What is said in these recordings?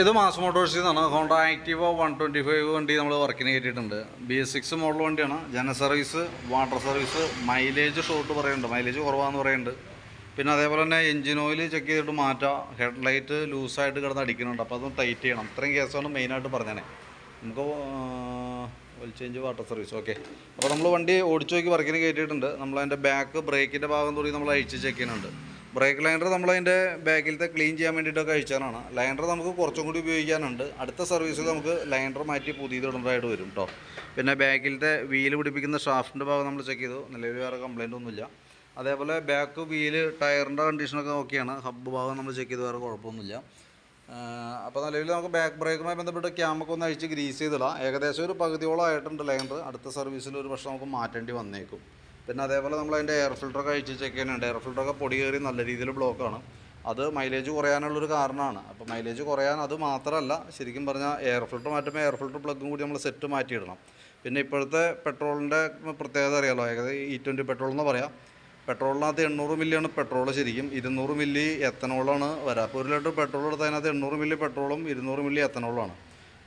ഇത് മാസ് മോട്ടോഴ്സിൽ നിന്നാണ് Honda Activa one twenty five വണ്ടി നമ്മൾ വർക്കിന് കയറ്റിയിട്ടുണ്ട്. ബി എസ് സിക്സ് മോഡൽ വണ്ടിയാണ്. ജന service water service mileage short പറയുന്നുണ്ട്. മൈലേജ് കുറവാന്ന് പറയുന്നുണ്ട്. പിന്നെ അതേപോലെ തന്നെ എഞ്ചിൻ ഓയിൽ ചെക്ക് ചെയ്തിട്ട് മാറ്റാം. ഹെഡ് ലൈറ്റ് ലൂസായിട്ട് കിടന്ന് അടിക്കുന്നുണ്ട്. അപ്പോൾ അതൊന്ന് ടൈറ്റ് ചെയ്യണം. ഇത്രയും കേസാണ് മെയിനായിട്ട് പറഞ്ഞേ നമുക്ക് oil change water service okay അപ്പോൾ നമ്മൾ വണ്ടി ഓടിച്ചു നോക്കി വർക്കിന് കയറ്റിയിട്ടുണ്ട്. നമ്മളതിന്റെ ബാക്ക് ബ്രേക്കിന്റെ ഭാഗം തുടങ്ങി നമ്മൾ അഴിച്ച് ചെക്ക് ചെയ്യുന്നുണ്ട്. ബ്രേക്ക് ലൈനർ നമ്മളതിന്റെ ബാക്കിലത്തെ ക്ലീൻ ചെയ്യാൻ വേണ്ടിയിട്ടൊക്കെ കഴിച്ചാനാണ് ലൈനർ നമുക്ക് കുറച്ചും കൂടി ഉപയോഗിക്കാനുണ്ട്. അടുത്ത സർവീസിൽ നമുക്ക് ലൈനർ മാറ്റി പുതിയത് ഇടേണ്ടതായിട്ട് വരും കേട്ടോ പിന്നെ ബാക്കിലത്തെ വീൽ പിടിപ്പിക്കുന്ന ഷാഫ്റ്റിന്റെ ഭാഗം നമ്മൾ ചെക്ക് ചെയ്തു. നിലവിൽ വേറെ കംപ്ലൈന്റ് ഒന്നുമില്ല. അതേപോലെ ബാക്ക് വീൽ ടയറിന്റെ കണ്ടീഷനൊക്കെ ഓക്കെയാണ്. ഹബ്ബ് ഭാഗം നമ്മൾ ചെക്ക് ചെയ്ത്. വേറെ കുഴപ്പമൊന്നുമില്ല. അപ്പോൾ നിലവിൽ നമുക്ക് ബാക്ക് ബ്രേക്കുമായി ബന്ധപ്പെട്ട് ക്യാമൊക്കെ ഒന്ന് അഴിച്ച് ഗ്രീസ് ചെയ്തിടാം. ഏകദേശം ഒരു പകുതിയോളം ആയിട്ടുണ്ട് ലൈനർ അടുത്ത സർവീസിൽ ഒരു പക്ഷേ നമുക്ക് മാറ്റേണ്ടി വന്നേക്കും. പിന്നെ അതേപോലെ നമ്മൾ അതിന്റെ എയർ ഫിൽട്ടർ ഫിൽറ്ററൊക്കെ അഴിച്ച് ചെക്ക് ചെയ്യുന്നുണ്ട്. എയർ ഫിൽറ്ററൊക്കെ പൊടി കയറി നല്ല രീതിയിൽ ബ്ലോക്കാണ് അത് മൈലേജ് കുറയാനുള്ളൊരു കാരണമാണ്. അപ്പോൾ മൈലേജ് കുറയാൻ അത് മാത്രമല്ല ശരിക്കും പറഞ്ഞാൽ എയർ ഫിൽട്ടർ മാറ്റുമ്പോൾ എയർ ഫിൽട്ടർ പ്ലഗും കൂടി നമ്മൾ സെറ്റ് മാറ്റിയിടണം. പിന്നെ ഇപ്പോഴത്തെ പെട്രോളിന്റെ പ്രത്യേകത അറിയാലോ? ഏകദേശം ഇ ട്വന്റി പെട്രോൾ എന്ന് പറയാം. പെട്രോളിനകത്ത് എണ്ണൂറ് മില്ലിയാണ് പെട്രോൾ ശരിക്കും. ഇരുന്നൂറ് മില്ലി എത്തനോളാണ് വരാം. അപ്പോൾ ഒരു ലിറ്റർ പെട്രോൾ എടുത്ത് അതിനകത്ത് എണ്ണൂറ് മില്ലി പെട്രോളും ഇരുന്നൂറ് മില്ലി എത്തനോളാണ്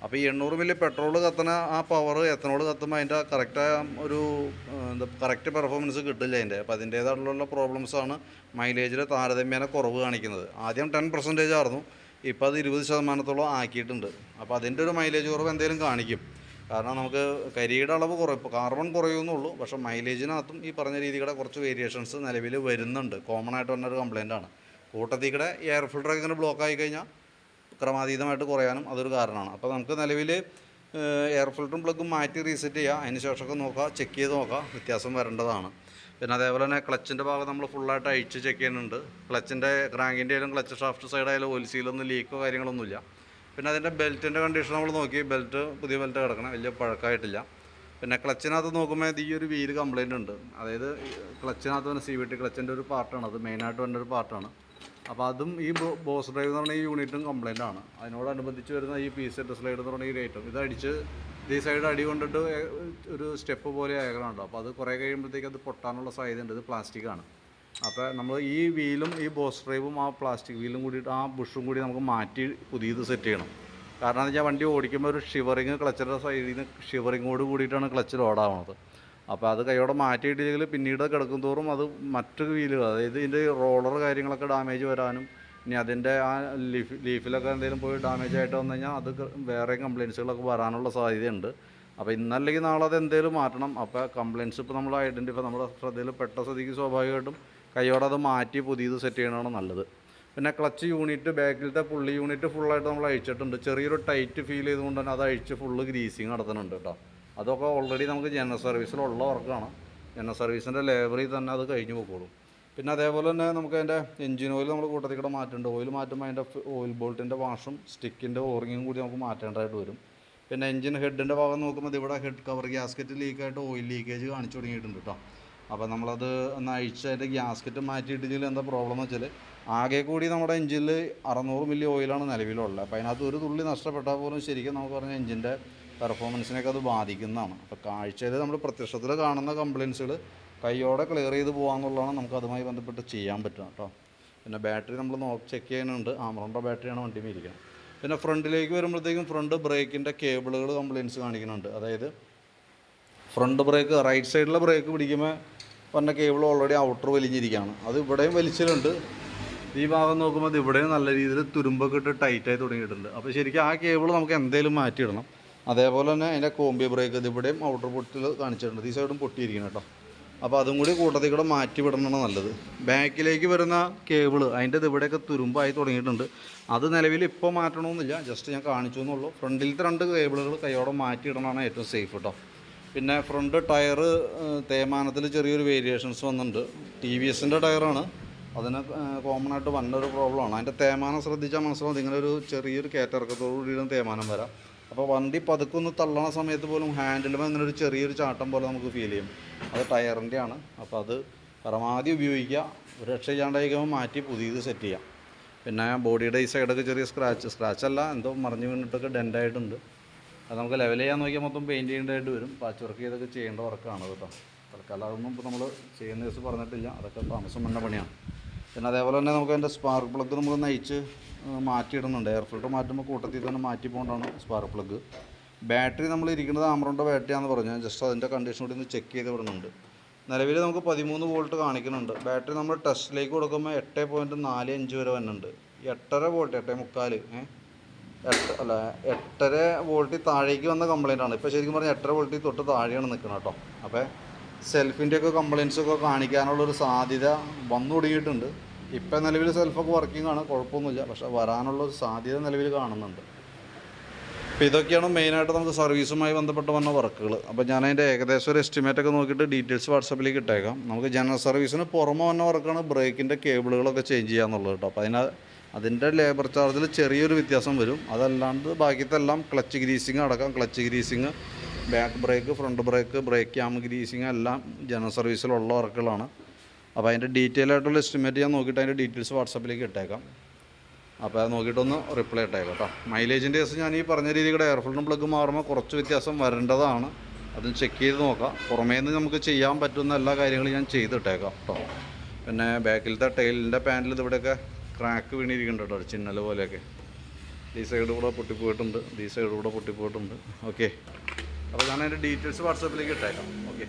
അപ്പോൾ ഈ എണ്ണൂറ് മില്ലി പെട്രോൾ കത്തണ ആ പവർ എത്തനോൾ കത്തുമ്പോൾ അതിന്റെ കറക്റ്റായ ഒരു എന്താ കറക്റ്റ് പെർഫോമൻസ് കിട്ടില്ല അതിന്റെ അപ്പോൾ അതിന്റേതായിട്ടുള്ള പ്രോബ്ലംസാണ് മൈലേജിൽ താരതമ്യേന കുറവ് കാണിക്കുന്നത്. ആദ്യം ടെൻ പെർസെന്റേജ് ആയിരുന്നു. ഇപ്പോൾ അത് ഇരുപത് ശതമാനത്തോളം ആക്കിയിട്ടുണ്ട്. അപ്പോൾ അതിന്റെ ഒരു മൈലേജ് കുറവ് എന്തെങ്കിലും കാണിക്കും. കാരണം നമുക്ക് കരിയുടെ അളവ് കുറയും കാർബൺ കുറയുമെന്നുള്ളൂ പക്ഷേ മൈലേജിനകത്തും ഈ പറഞ്ഞ രീതിയുടെ കുറച്ച് വേരിയേഷൻസ് നിലവിൽ വരുന്നുണ്ട്. കോമൺ ആയിട്ട് വന്നൊരു ഒരു കംപ്ലൈന്റ് ആണ്. കൂട്ടത്തിൽ കൂടെ എയർ ഫിൽട്ടർ ഇങ്ങനെ ബ്ലോക്ക് ആയി കഴിഞ്ഞാൽ ക്രമാതീതമായിട്ട് കുറയാനും അതൊരു കാരണമാണ്. അപ്പോൾ നമുക്ക് നിലവിൽ എയർ ഫിൽറ്ററും പ്ലഗും മാറ്റി റീസെറ്റ് ചെയ്യുക അതിന് ശേഷമൊക്കെ നോക്കുക ചെക്ക് ചെയ്ത് നോക്കുക വ്യത്യാസം വരേണ്ടതാണ്. പിന്നെ അതേപോലെ തന്നെ ക്ലച്ചിന്റെ ഭാഗം നമ്മൾ ഫുള്ളായിട്ട് അഴിച്ച് ചെക്ക് ചെയ്യുന്നുണ്ട്. ക്ലച്ചിന്റെ ക്രാങ്കിന്റെ ആയാലും ക്ലച്ച് ഷാഫ്റ്റ് സൈഡായാലും സീലൊന്നും ലീക്കോ കാര്യങ്ങളൊന്നുമില്ല. പിന്നെ അതിന്റെ ബെൽറ്റിന്റെ കണ്ടീഷൻ നമ്മൾ നോക്കി. ബെൽറ്റ് പുതിയ ബെൽറ്റ് കിടക്കണം വലിയ പഴക്കമായിട്ടില്ല. പിന്നെ ക്ലച്ചിനകത്ത് നോക്കുമ്പോൾ ഈ ഒരു വീൽ കംപ്ലയിന്റ് ഉണ്ട്. അതായത് ക്ലച്ചിനകത്ത് തന്നെ സി വി ടി ക്ലച്ചിന്റെ ഒരു പാർട്ടാണ് അത് മെയിനായിട്ട് വേണ്ട ഒരു പാർട്ടാണ് അപ്പോൾ അതും ഈ ബോസ് ഡ്രൈവ് എന്ന് പറഞ്ഞ ഈ യൂണിറ്റും കംപ്ലൈന്റ് ആണ്. അതിനോടനുബന്ധിച്ച് വരുന്ന ഈ പി സെറ്റ് സ്ലൈഡ് എന്ന് പറഞ്ഞ ഈ റേറ്റും ഇത് അടിച്ച് ഈ സൈഡ് അടി കൊണ്ടിട്ട് ഒരു സ്റ്റെപ്പ് പോലെ അയക്കണുണ്ട് അപ്പോൾ അത് കുറേ കഴിയുമ്പോഴത്തേക്ക് അത് പൊട്ടാനുള്ള സാധ്യതയുണ്ട്. ഇത് പ്ലാസ്റ്റിക് ആണ്. അപ്പോൾ നമ്മൾ ഈ വീലും ഈ ബോസ് ഡ്രൈവും ആ പ്ലാസ്റ്റിക് വീലും കൂടിയിട്ട് ആ ബുഷും കൂടി നമുക്ക് മാറ്റി പുതിയത് സെറ്റ് ചെയ്യണം. കാരണം എന്ന് വെച്ചാൽ വണ്ടി ഓടിക്കുമ്പോൾ ഒരു ഷിവറിങ് ക്ലച്ചിന്റെ സൈഡിൽ നിന്ന് ഷിവറിങ്ങോട് കൂടിയിട്ടാണ് ക്ലച്ച് ലോഡാവുന്നത് അപ്പോൾ അത് കൈയോടെ മാറ്റിയിട്ടില്ലെങ്കിൽ പിന്നീട് കിടക്കും തോറും അത് മറ്റു വീലുകൾ അതായത് ഇതിന്റെ റോളർ കാര്യങ്ങളൊക്കെ ഡാമേജ് വരാനും ഇനി അതിന്റെ ആ ലീഫ് ലീഫിലൊക്കെ എന്തെങ്കിലും പോയി ഡാമേജ് ആയിട്ട് വന്നു കഴിഞ്ഞാൽ അത് വേറെ കംപ്ലയിൻസുകളൊക്കെ വരാനുള്ള സാധ്യതയുണ്ട്. അപ്പോൾ ഇന്നല്ലെങ്കിൽ നാളെ അത് എന്തെങ്കിലും മാറ്റണം. അപ്പോൾ കംപ്ലയിൻസ് ഇപ്പോൾ നമ്മൾ ഐഡന്റിഫൈ നമ്മുടെ ശ്രദ്ധയിൽ പെട്ട സ്ഥിതിക്ക് സ്വാഭാവികമായിട്ടും കൈയോടെ അത് മാറ്റി പുതിയത് സെറ്റ് ചെയ്യണമാണ് നല്ലത്. പിന്നെ ക്ലച്ച് യൂണിറ്റ് ബാക്കിലത്തെ പുള്ളി യൂണിറ്റ് ഫുള്ളായിട്ട് നമ്മൾ അഴിച്ചിട്ടുണ്ട്. ചെറിയൊരു ടൈറ്റ് ഫീൽ ചെയ്തുകൊണ്ട് തന്നെ അത് അഴിച്ച് ഫുള്ള് ഗ്രീസിങ് നടത്തുന്നുണ്ട് കേട്ടോ. അതൊക്കെ ഓൾറെഡി നമുക്ക് ജനറൽ സർവീസിലുള്ള വർക്കാണ് ജനറൽ സർവീസിന്റെ ലേബറിൽ തന്നെ അത് കഴിഞ്ഞ് പോയിക്കോളും പിന്നെ അതേപോലെ തന്നെ നമുക്ക് അതിന്റെ എഞ്ചിൻ ഓയിൽ നമ്മൾ കൂട്ടത്തിൽ കൂടെ മാറ്റേണ്ട. ഓയിൽ മാറ്റുമ്പോൾ അതിന്റെ ഓയിൽ ബോൾട്ടിന്റെ വാഷും സ്റ്റിക്കിന്റെ ഓറിങ്ങും കൂടി നമുക്ക് മാറ്റേണ്ടതായിട്ട് വരും. പിന്നെ എഞ്ചിൻ ഹെഡിന്റെ ഭാഗം നോക്കുമ്പോൾ ഇവിടെ ഹെഡ് കവർ ഗ്യാസ്കറ്റ് ലീക്കായിട്ട് ഓയിൽ ലീക്കേജ് കാണിച്ചു തുടങ്ങിയിട്ടുണ്ട് കേട്ടോ അപ്പോൾ നമ്മളത് ഒന്ന് അഴിച്ച് അതിന്റെ ഗ്യാസ്കറ്റ് മാറ്റിയിട്ടില്ലെങ്കിൽ എന്താ പ്രോബ്ലം എന്ന് വെച്ചാൽ ആകെ കൂടി നമ്മുടെ എഞ്ചിനിൽ അറുന്നൂറ് മില്ലി ഓയിലാണ് നിലവിലുള്ളത്. അപ്പോൾ അതിനകത്ത് ഒരു തുള്ളി നഷ്ടപ്പെട്ടാൽ പോലും ശരിക്കും നമുക്ക് പറഞ്ഞാൽ എഞ്ചിന്റെ പെർഫോമൻസിനെയൊക്കെ അത് ബാധിക്കുന്നതാണ്. അപ്പോൾ കാഴ്ചയിൽ നമ്മൾ പ്രത്യക്ഷത്തിൽ കാണുന്ന കംപ്ലയിൻസുകൾ കൈയോടെ ക്ലിയർ ചെയ്ത് പോകാമെന്നുള്ളതാണ് നമുക്ക് അതുമായി ബന്ധപ്പെട്ട് ചെയ്യാൻ പറ്റുക കേട്ടോ പിന്നെ ബാറ്ററി നമ്മൾ നോ ചെക്ക് ചെയ്യാനുണ്ട് ആമറോണ്ട ബാറ്ററിയാണ് വണ്ടി മേടിക്കുന്നത് പിന്നെ ഫ്രണ്ടിലേക്ക് വരുമ്പോഴത്തേക്കും ഫ്രണ്ട് ബ്രേക്കിന്റെ കേബിളുകൾ കംപ്ലയിൻസ് കാണിക്കുന്നുണ്ട്. അതായത് ഫ്രണ്ട് ബ്രേക്ക് റൈറ്റ് സൈഡിലെ ബ്രേക്ക് പിടിക്കുമ്പോൾ പറഞ്ഞ കേബിൾ ഓൾറെഡി ഔട്ടർ വലിഞ്ഞിരിക്കുകയാണ്. അത് ഇവിടെയും വലിച്ചിലുണ്ട്. ഈ ഭാഗം നോക്കുമ്പോൾ ഇവിടെയും നല്ല രീതിയിൽ തുരുമ്പൊക്കെ ഇട്ട് ടൈറ്റായി തുടങ്ങിയിട്ടുണ്ട്. അപ്പോൾ ശരിക്കും ആ കേബിൾ നമുക്ക് എന്തെങ്കിലും മാറ്റിയിടണം. അതേപോലെ തന്നെ അതിന്റെ കോമ്പി ബ്രേക്ക് ഇതിവിടെയും ഔട്ടർ പൊട്ടിൽ കാണിച്ചിട്ടുണ്ട്. ഈ സൈഡും പൊട്ടിയിരിക്കണം കേട്ടോ. അപ്പോൾ അതും കൂടി കൂട്ടത്തിൽ കൂടെ മാറ്റി വിടണമാണ് നല്ലത്. ബാക്കിലേക്ക് വരുന്ന കേബിൾ അതിന്റെ ഇവിടെയൊക്കെ തുരുമ്പായി തുടങ്ങിയിട്ടുണ്ട്. അത് നിലവിൽ ഇപ്പോൾ മാറ്റണമെന്നില്ല ജസ്റ്റ് ഞാൻ കാണിച്ചു എന്നുള്ളൂ. ഫ്രണ്ടിലത്തെ രണ്ട് കേബിളുകൾ കൈയോടെ മാറ്റിയിടണമാണ് ഏറ്റവും സേഫ് കേട്ടോ. പിന്നെ ഫ്രണ്ട് ടയർ തേമാനത്തിൽ ചെറിയൊരു വേരിയേഷൻസ് വന്നിട്ടുണ്ട്. ടി വി എസിന്റെ ടയറാണ് അതിന് കോമൺ ആയിട്ട് വന്നൊരു പ്രോബ്ലമാണ് അതിന്റെ തേമാനം ശ്രദ്ധിച്ചാൽ മനസ്സിലാവും. ഇങ്ങനെ ഒരു ചെറിയൊരു കയറ്റിറക്കത്തോടു കൂടിയാണ് തേമാനം വരാം. അപ്പോൾ വണ്ടി പതുക്കെ ഒന്ന് തള്ളണ സമയത്ത് പോലും ഹാൻഡിലുമ്പോൾ അങ്ങനെ ഒരു ചെറിയൊരു ചാട്ടം പോലെ നമുക്ക് ഫീൽ ചെയ്യും. അത് ടയറിന്റെ ആണ്. അപ്പോൾ അത് പരമാവധി ഉപയോഗിക്കുക. ഒരു രക്ഷ ചെയ്യാണ്ടായിരിക്കുമ്പോൾ മാറ്റി പുതിയത് സെറ്റ് ചെയ്യാം. പിന്നെ ബോഡിയുടെ ഈ സൈഡൊക്കെ ചെറിയ സ്ക്രാച്ച് സ്ക്രാച്ച് അല്ല എന്തോ മറിഞ്ഞു വീണിട്ടൊക്കെ ഡെന്റായിട്ടുണ്ട് അത് നമുക്ക് ലെവൽ ചെയ്യാൻ നോക്കിയാൽ മൊത്തം പെയിന്റ് ചെയ്യേണ്ടതായിട്ട് വരും. പാച്ച് വർക്ക് ചെയ്തൊക്കെ ചെയ്യേണ്ട വർക്കാണ് കേട്ടോ. തൽക്കാലം അതൊന്നും ഇപ്പോൾ നമ്മൾ ചെയ്യുന്ന ദിവസം പറഞ്ഞിട്ടില്ല. അതൊക്കെ താമസം വേണ്ട പണിയാണ്. പിന്നെ അതേപോലെ തന്നെ നമുക്ക് അതിന്റെ സ്പാർക്ക് പ്ലഗ് നമുക്ക് നയിച്ച് മാറ്റിയിടുന്നുണ്ട്. എയർ ഫിൽറ്റർ മാറ്റുമ്പോൾ കൂട്ടത്തിൽ തന്നെ മാറ്റി പോകേണ്ടതാണ് സ്പാർക്ക് പ്ലഗ് ബാറ്ററി നമ്മൾ ഇരിക്കുന്നത് ആമറോണിന്റെ ബാറ്ററിയാണെന്ന് പറഞ്ഞു. ജസ്റ്റ് അതിന്റെ കണ്ടീഷൻ കൂടി ഒന്ന് ചെക്ക് ചെയ്ത് വിടുന്നുണ്ട് നിലവിൽ നമുക്ക് പതിമൂന്ന് വോൾട്ട് കാണിക്കുന്നുണ്ട്. ബാറ്ററി നമ്മൾ ടെസ്റ്റിലേക്ക് കൊടുക്കുമ്പോൾ എട്ട് പോയിന്റ് നാല് അഞ്ച് വരെ വന്നുണ്ട് എട്ടര വോൾട്ട് എട്ടേ മുക്കാൽ എട്ട് അല്ല എട്ടര വോൾട്ടിൽ താഴേക്ക് വന്ന കംപ്ലൈന്റ് ആണ്. ഇപ്പോൾ ശരിക്കും പറഞ്ഞാൽ എട്ടര വോൾട്ടിൽ തൊട്ട് താഴെയാണ് നിൽക്കുന്നത് കേട്ടോ. അപ്പോൾ സെൽഫിന്റെ ഒക്കെ കംപ്ലയിൻസ് ഒക്കെ കാണിക്കാനുള്ളൊരു സാധ്യത വന്നു തുടങ്ങിയിട്ടുണ്ട്. ഇപ്പം നിലവിൽ സെൽഫൊക്കെ വർക്കിംഗ് ആണ് കുഴപ്പമൊന്നുമില്ല. പക്ഷെ വരാനുള്ള ഒരു സാധ്യത നിലവിൽ കാണുന്നുണ്ട്. അപ്പോൾ ഇതൊക്കെയാണ് മെയിനായിട്ട് നമുക്ക് സർവീസുമായി ബന്ധപ്പെട്ട് വന്ന വർക്കുകൾ അപ്പോൾ ഞാൻ അതിന്റെ ഏകദേശം ഒരു എസ്റ്റിമേറ്റ് ഒക്കെ നോക്കിയിട്ട് ഡീറ്റെയിൽസ് വാട്സപ്പിലേക്ക് ഇട്ടേക്കാം. നമുക്ക് ജനറൽ സർവീസിന് പുറമെ വന്ന വർക്കാണ് ബ്രേക്കിന്റെ കേബിളുകളൊക്കെ ചേഞ്ച് ചെയ്യാന്നുള്ളത് കേട്ടോ. അപ്പോൾ അതിന് അതിന്റെ ലേബർ ചാർജിൽ ചെറിയൊരു വ്യത്യാസം വരും. അതല്ലാണ്ട് ബാക്കിയത്തെ എല്ലാം ക്ലച്ച് ഗ്രീസിങ് അടക്കം clutch greasing back brake front brake brake cam greasing എല്ലാം ജനറൽ സർവീസിലുള്ള വർക്കുകളാണ്. അപ്പോൾ അതിന്റെ ഡീറ്റെയിൽ ആയിട്ടുള്ള എസ്റ്റിമേറ്റ് ഞാൻ നോക്കിയിട്ട് അതിന്റെ ഡീറ്റെയിൽസ് വാട്സപ്പിലേക്ക് ഇട്ടേക്കാം. അപ്പോൾ അത് നോക്കിയിട്ടൊന്ന് റിപ്ലൈ ഇട്ടേക്കാം കേട്ടോ മൈലേജിന്റെ കേസ് ഞാൻ ഈ പറഞ്ഞ രീതിയുടെ എയർ ഫിൽറ്ററും പ്ലഗ് മാറുമ്പോൾ കുറച്ച് വ്യത്യാസം വരേണ്ടതാണ്. അതും ചെക്ക് ചെയ്ത് നോക്കാം. പുറമേ നിന്ന് നമുക്ക് ചെയ്യാൻ പറ്റുന്ന എല്ലാ കാര്യങ്ങളും ഞാൻ ചെയ്തിട്ടേക്കാം കേട്ടോ പിന്നെ ബാക്കിലത്തെ ടൈലിന്റെ പാനൽ ഇതിവിടെയൊക്കെ ക്രാക്ക് വീണിരിക്കുന്നുണ്ട് കേട്ടോ ചിന്നൽ പോലെയൊക്കെ. ഈ സൈഡ് കൂടെ പൊട്ടിപ്പോയിട്ടുണ്ട് ഈ സൈഡ് കൂടെ പൊട്ടിപ്പോയിട്ടുണ്ട്. ഓക്കെ അപ്പോൾ ഞാൻ അതിന്റെ ഡീറ്റെയിൽസ് വാട്സാപ്പിലേക്ക് ഇട്ടേക്കാം. ഓക്കെ